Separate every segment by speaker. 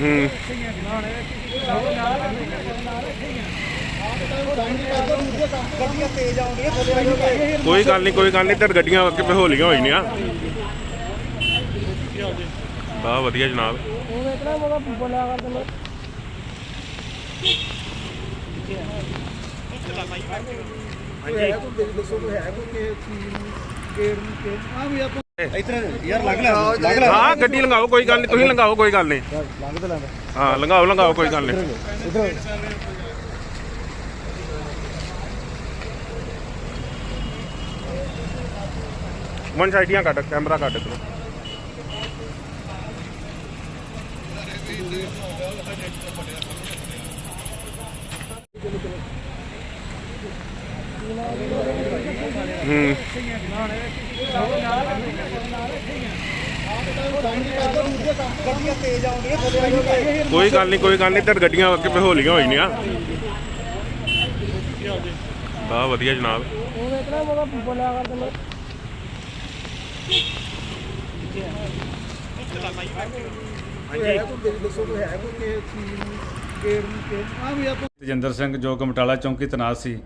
Speaker 1: ਹੂੰ ਕੋਈ ਗੱਲ ਨਹੀਂ ਕੋਈ ਗੱਲ ਨਹੀਂ ਤੇ ਗੱਡੀਆਂ ਅੱਗੇ ਹੌਲੀਆਂ ਹੋਈ ਨਹੀਂ ਆ ਬਾ ਵਧੀਆ ਜਨਾਬ।
Speaker 2: ਹਾਂਜੀ। ਦੱਸੋ ਕੋਈ ਹੈ ਕੋਈ ਚੀਜ਼ ਨੂੰ ਗੇੜ ਨੂੰ ਕਿ ਆ ਵੀ ਆਪਾਂ
Speaker 1: ਹਾਂ ਗੱਡੀ ਲੰਘਾਓ ਕੋਈ ਗੱਲ ਨਹੀਂ ਤੁਸੀਂ ਲੰਘਾਓ ਕੋਈ ਗੱਲ ਨਹੀਂ। ਹਾਂ ਲੰਘਾਓ ਲੰਘਾਓ ਕੋਈ ਗੱਲ ਨਹੀਂ। ਮਨ ਸਾਈਡੀਆਂ ਕੱਟ ਕੈਮਰਾ ਕੱਟ ਕਰੋ ਹੂੰ
Speaker 2: ਗੱਡੀਆਂ ਤੇਜ਼ ਆਉਂਦੀਆਂ ਥੱਲੇ ਆ ਜਾਓਗੇ
Speaker 1: ਕੋਈ ਗੱਲ ਨਹੀਂ, ਕੋਈ ਗੱਲ ਨਹੀਂ ਤੇ ਗੱਡੀਆਂ ਅੱਗੇ ਹੌਲੀਆਂ ਹੋਈ ਨਹੀਂ ਬਾ ਵਧੀਆ ਜਨਾਬ।
Speaker 2: ਉਹ ਇਤਨਾ ਮੋਗਾ ਬੋਲਿਆ ਕਰ ਦਿੰਦਾ
Speaker 3: ਤੇਜਿੰਦਰ ਸਿੰਘ, ਜੋ ਕਮਟਾਲਾ ਚੌਂਕੀ ਤਨਾਤ ਸੀ,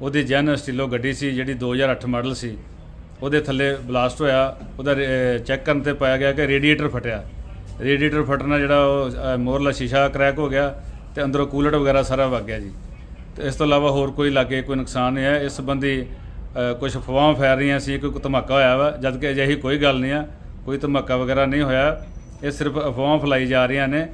Speaker 3: ਉਹਦੀ ਜੈਨ ਸਟੀਲੋ ਗੱਡੀ ਸੀ, ਜਿਹੜੀ 2008 ਮਾਡਲ ਸੀ। ਉਹਦੇ ਥੱਲੇ ਬਲਾਸਟ ਹੋਇਆ, ਉਹਦਾ ਚੈੱਕ ਕਰਨ ਤੇ ਪਾਇਆ ਗਿਆ ਕਿ ਰੇਡੀਏਟਰ ਫਟਿਆ। ਰੇਡੀਏਟਰ ਫਟਣਾ ਜਿਹੜਾ ਉਹ ਮੋਰਲਾ ਸ਼ੀਸ਼ਾ ਕ੍ਰੈਕ ਹੋ ਗਿਆ ਤੇ ਅੰਦਰੋਂ ਕੂਲਰ ਵਗੈਰਾ ਸਾਰਾ ਵਗ ਗਿਆ ਜੀ। ਤੇ ਇਸ ਤੋਂ ਇਲਾਵਾ ਹੋਰ ਕੋਈ ਲਾਗੇ ਕੋਈ ਨੁਕਸਾਨ ਨਹੀਂ ਹੈ ਇਸ ਸੰਬੰਧੀ ਕੁਝ ਅਫਵਾਹਾਂ ਫੈਲ ਰਹੀਆਂ ਸੀ, ਕੋਈ ਧਮਾਕਾ ਹੋਇਆ ਵਾ ਜਦ ਕਿ ਅਜਿਹੀ ਕੋਈ ਗੱਲ ਨਹੀਂ ਆ, ਕੋਈ ਧਮਾਕਾ ਵਗੈਰਾ ਨਹੀਂ ਹੋਇਆ। ਇਹ ਸਿਰਫ ਅਫਵਾਹਾਂ ਫੈਲਾਈ ਜਾ ਰਹੀਆਂ ਨੇ।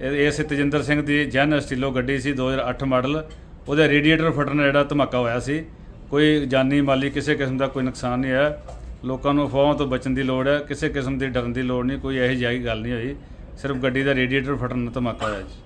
Speaker 3: ਇਹ ਇਸ ਤੇਜਿੰਦਰ ਸਿੰਘ ਦੀ ਜੈਨ ਸਟੀਲੋ ਗੱਡੀ ਸੀ 2008 ਮਾਡਲ। ਉਹਦੇ ਰੇਡੀਏਟਰ ਫਟਣ ਨਾਲ ਜਿਹੜਾ ਧਮਾਕਾ ਹੋਇਆ ਸੀ ਕੋਈ ਜਾਨੀ ਮਾਲੀ ਕਿਸੇ ਕਿਸਮ ਦਾ ਕੋਈ ਨੁਕਸਾਨ ਨਹੀਂ ਹੋਇਆ। ਲੋਕਾਂ ਨੂੰ ਅਫਵਾਹਾਂ ਤੋਂ ਬਚਣ ਦੀ ਲੋੜ ਹੈ, ਕਿਸੇ ਕਿਸਮ ਦੀ ਡਰਨ ਦੀ ਲੋੜ ਨਹੀਂ, ਕੋਈ ਇਹੋ ਜਿਹੀ ਗੱਲ ਨਹੀਂ ਹੋਈ। ਸਿਰਫ ਗੱਡੀ ਦਾ ਰੇਡੀਏਟਰ ਫਟਣ ਨਾਲ ਧਮਾਕਾ ਹੋਇਆ ਜੀ।